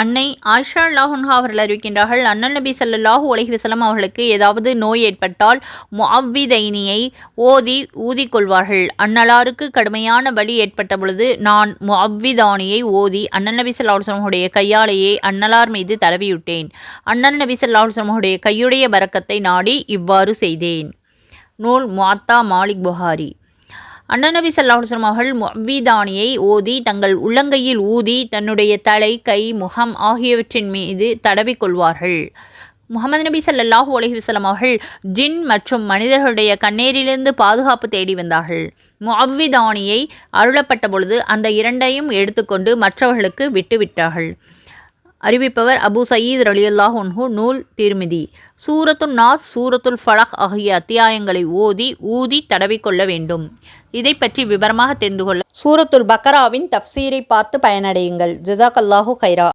அன்னை ஆயிஷா அல்லாஹுன்ஹா அவர்கள் அறிவிக்கின்றார்கள் அண்ணல் நபி சல்லாஹூ உலகிவசலம் அவர்களுக்கு ஏதாவது நோய் ஏற்பட்டால் முஅவ்விதைனியை ஓதி ஊதிக்கொள்வார்கள். அன்னலாருக்கு கடுமையான வலி ஏற்பட்ட பொழுது நான் முஅவ்விதானியை ஓதி அண்ணல் நபி ஸல்லல்லாஹு கையாலேயே அன்னலார் மீது தடவிவிட்டேன். அண்ணல் நபி ஸல்லல்லாஹு கையுடைய பரக்கத்தை நாடி இவ்வாறு செய்தேன். நூல் மாத்தா மாலிக் புகாரி. அண்ணநபி நபி அவர்கள் முவிதானியை ஓதி தங்கள் உள்ளங்கையில் ஊதி தன்னுடைய தலை கை முகம் ஆகியவற்றின் மீது தடவிக் கொள்வார்கள். முகமது நபி ஸல்லல்லாஹு அலைஹி வஸல்லம் அவர்கள் ஜின் மற்றும் மனிதர்களுடைய கண்ணீரிலிருந்து பாதுகாப்பு தேடி வந்தார்கள். முஅவ்விதானியை அருளப்பட்ட பொழுது அந்த இரண்டையும் எடுத்துக்கொண்டு மற்றவர்களுக்கு விட்டுவிட்டார்கள். அறிவிப்பவர் அபு சயீத் ரலியல்லாஹு அன்ஹு நூல் திருமிதி. சூரத்துல் நாஸ் சூரத்துல் ஃபலக் ஆகிய அத்தியாயங்களை ஓதி ஊதி தடவிக்கொள்ள வேண்டும். இதை பற்றி விவரமாக தெரிந்து கொள்ள சூரத்துல் பக்கராவின் தப்சீரை பார்த்து பயனடையுங்கள். ஜிசாக் அல்லாஹூ கைரா.